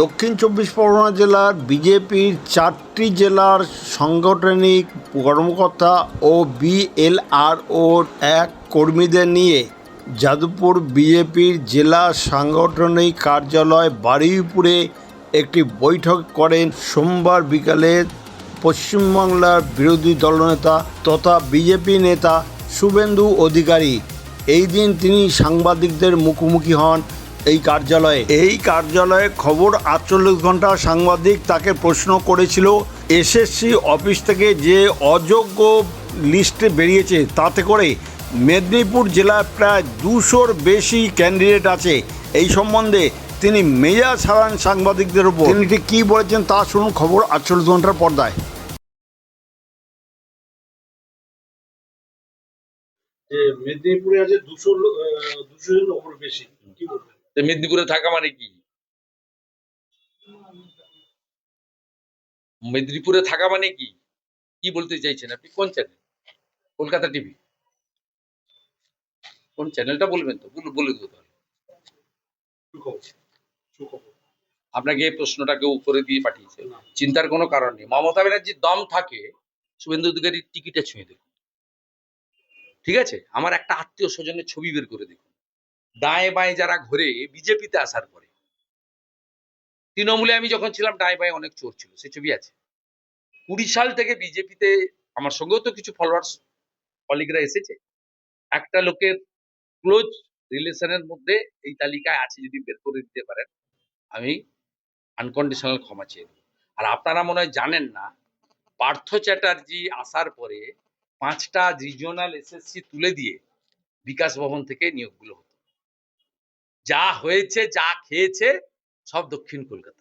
দক্ষিণ চব্বিশ পরগনা জেলার বিজেপির চারটি জেলার সাংগঠনিক কর্মকর্তা ও বিএলআরও এক কর্মীদের নিয়ে যাদবপুর বিজেপির জেলা সাংগঠনিক কার্যালয় বারুইপুরে একটি বৈঠক করেন সোমবার বিকালে পশ্চিমবাংলার বিরোধী দলনেতা তথা বিজেপি নেতা শুভেন্দু অধিকারী। এই দিন তিনি সাংবাদিকদের মুখোমুখি হন এই কার্যালয়ে। এই কার্যালয়ে খবর আটচল্লিশ ঘণ্টা সাংবাদিক তাকে প্রশ্ন করেছিল এসএসসি অফিস থেকে যে অযোগ্য লিস্টে বেরিয়েছে তাতে করে মেদিনীপুর জেলায় প্রায় দুশোর বেশি ক্যান্ডিডেট আছে। এই সম্বন্ধে তিনি মেজা ছাড়ান সাংবাদিকদের উপর। তিনি ঠিক কী বলেছেন তা শুনুন খবর আটচল্লিশ ঘণ্টার পর্দায়। যে মেদিনীপুরে আছে দুশো দুশো জন ওপর বেশি কি বলবেন? মেদিনীপুরে থাকা মানে কি? মেদিনীপুরে থাকা মানে কি? কি বলতে চাইছেন আপনি? কোন চ্যানেল কলকাতা টিভি কোন চ্যানেলটা বলবেন তো? বলে বলে দেবো তাহলে। আপনাকে এই প্রশ্নটা কেউ করে দিয়ে পাঠিয়েছে। চিন্তার কোনো কারণ নেই। মমতা ব্যানার্জির দম থাকে শুভেন্দু অধিকারীর টিকিটে ছুঁয়ে দেখুন। ঠিক আছে? আমার একটা আত্মীয় স্বজনের ছবি বের করে দেখুন। দায়ে বাঁয়ে যারা ঘুরে বিজেপিতে আসার পরে। তৃণমূলে আমি যখন ছিলাম, দায়ে বাঁয়ে অনেক চোর ছিল, সে ছবি আছে। কুড়ি সাল থেকে বিজেপিতে আমার সঙ্গেও তো কিছু ফলোয়ার্স কলিগরা এসেছে। একটা লোকের ক্লোজ রিলেশনের মধ্যে এই তালিকায় আছে, যদি বের করে দিতে পারেন, আমি আনকন্ডিশনাল ক্ষমা চেয়ে দেবো আর আপনারা মনে হয় জানেন না, পার্থ চ্যাটার্জি আসার পরে পাঁচটা রিজিওনাল এসএসসি তুলে দিয়ে বিকাশ ভবন থেকে নিয়োগগুলো হতো যা হয়েছে যা খেয়েছে সব দক্ষিণ কলকাতা।